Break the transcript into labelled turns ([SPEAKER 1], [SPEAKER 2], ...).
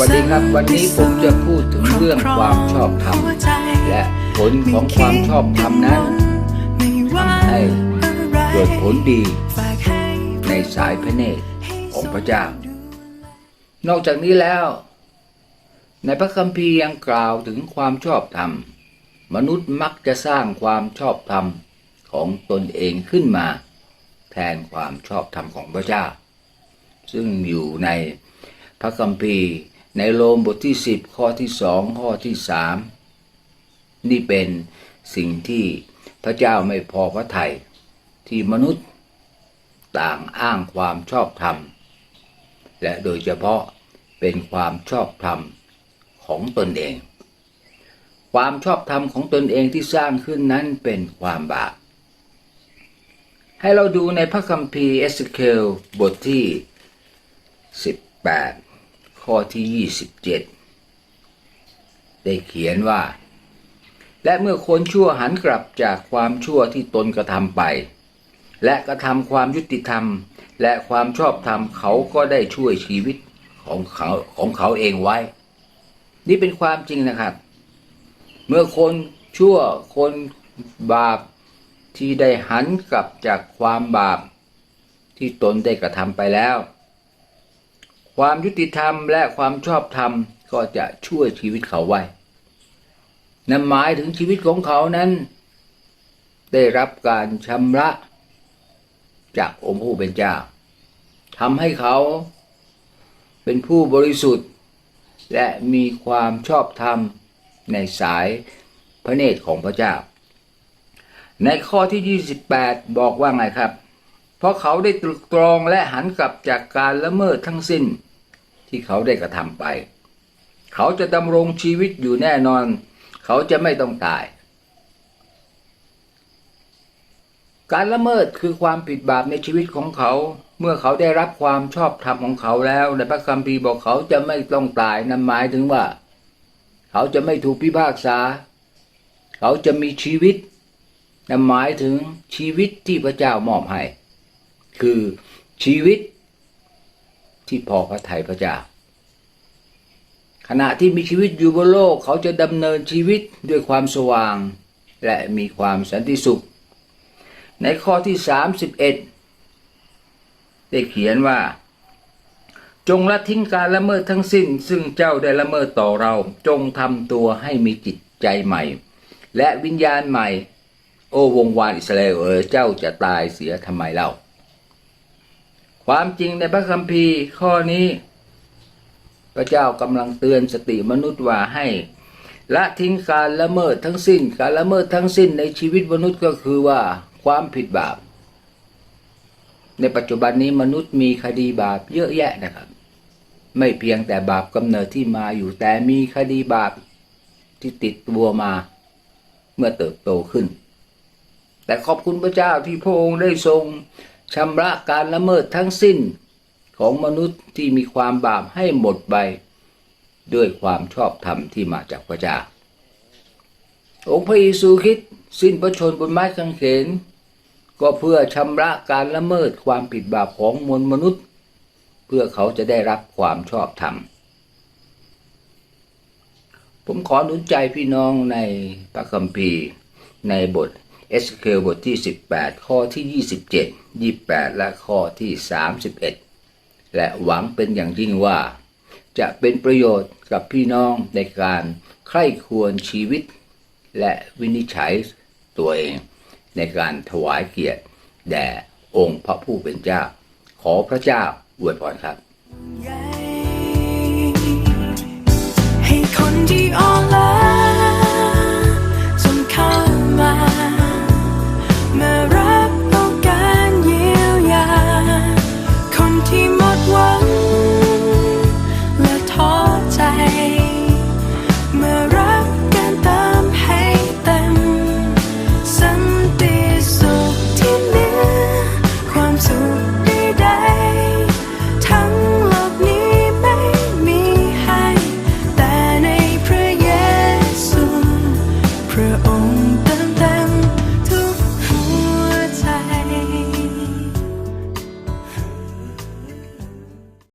[SPEAKER 1] วัสดีครับ วันนี้ผมจะพูดถึงเรื่องความชอบธรรมและผลของความชอบธรรมนั้นทำให้เกิดผลดี ในสายพระเนตรของพระเจ้า นอกจากนี้แล้ว ในพระคัมภีร์ยังกล่าวถึงความชอบธรรม มนุษย์มักจะสร้างความชอบธรรมของตนเองขึ้นมา แทนความชอบธรรมของพระเจ้า ซึ่งอยู่ในพระคัมภีร์ ในโรมบทที่ 10 ข้อที่2ข้อที่3นี่เป็นสิ่งที่พระเจ้าไม่พอพระทัยที่มนุษย์ต่างอ้างความชอบธรรม และโดยเฉพาะเป็นความชอบธรรมของตนเอง ความชอบธรรมของตนเองที่สร้างขึ้นนั้นเป็นความบาปให้เราดูในพระคัมภีร์เอสเคลบทที่ 18 ข้อที่ 27 ได้เขียนว่า และเมื่อคนชั่วหันกลับจากความชั่วที่ตนกระทำไป และกระทำความยุติธรรม และความชอบธรรมเขาก็ได้ช่วยชีวิตของเขาของเขาเองไว้ นี่เป็นความจริงนะครับ เมื่อคนชั่วคนบาปที่ได้หันกลับจากความบาปที่ตนได้กระทำไปแล้ว ความยุติธรรมและความชอบธรรมก็จะช่วยชีวิตเขาไว้นั่นหมายถึงชีวิตของเขานั้น ได้รับการชำระจากองค์ผู้เป็นเจ้าทำให้เขาเป็นผู้บริสุทธิ์ และมีความชอบธรรมในสายพระเนตรของพระเจ้า ในข้อที่ 28 บอกว่าไงครับ ราะเขาได้ตรึกตรองและหันกลับจากการละเมิดทั้งสิ้น ที่เขาได้กระทำไป เขาจะดำรงชีวิตอยู่แน่นอน เขาจะไม่ต้องตาย การละเมิดคือความผิดบาปในชีวิตของเขา เมื่อเขาได้รับความชอบธรรมของเขาแล้วในพระคัมภีร์บอกเขาจะไม่ต้องตายนั่นหมายถึงว่า เขาจะไม่ถูกพิพากษา เขาจะมีชีวิตนั่นหมายถึงชีวิตที่พระเจ้ามอบให้ คือชีวิตที่พอพระทัยพระเจ้า ขณะที่มีชีวิตอยู่บนโลก เขาจะดำเนินชีวิตด้วยความสว่าง และมีความสันติสุข ในข้อที่ 31 ได้เขียนว่า จงละทิ้งการละเมิดทั้งสิ้น ซึ่งเจ้าได้ละเมิดต่อเรา จงทำตัวให้มีจิตใจใหม่ และวิญญาณใหม่ โอวงวานอิสราเอลเออเจ้าจะตายเสียทำไมเล่า ความจริงในพระคัมภีร์ข้อนี้ พระเจ้ากำลังเตือนสติมนุษย์ว่าให้ละทิ้งการละเมิดทั้งสิ้น การละเมิดทั้งสิ้นในชีวิตมนุษย์ก็คือว่าความผิดบาป ในปัจจุบันนี้มนุษย์มีคดีบาปเยอะแยะนะครับ ไม่เพียงแต่บาปกำเนิดที่มาอยู่แต่มีคดีบาปที่ติดตัวมา เมื่อเติบโตขึ้น แต่ขอบคุณพระเจ้าที่พระองค์ได้ทรง ชำระการละเมิดทั้งสิ้นของมนุษย์ที่มีความบาปให้หมดไป ด้วยความชอบธรรมที่มาจากพระเจ้าองค์พระเยซูคริสต์สิ้นพระชนบนไม้กางเขน ก็เพื่อชำระการละเมิดความผิดบาปของมวลมนุษย์ เพื่อเขาจะได้รับความชอบธรรม ผมขอหนุนใจพี่น้องในพระคัมภีร์ในบท เอสเคลบทที่ 18 ข้อที่ 27 28 และข้อที่ 31 และหวังเป็นอย่างยิ่งว่า จะเป็นประโยชน์กับพี่น้องในการใคร่ควรชีวิต และวินิจฉัยตัวเอง ในการถวายเกียรติ แด่องค์พระผู้เป็นเจ้า ขอพระเจ้าอวยพรครับ
[SPEAKER 2] ให้คนที่อ่อนล้า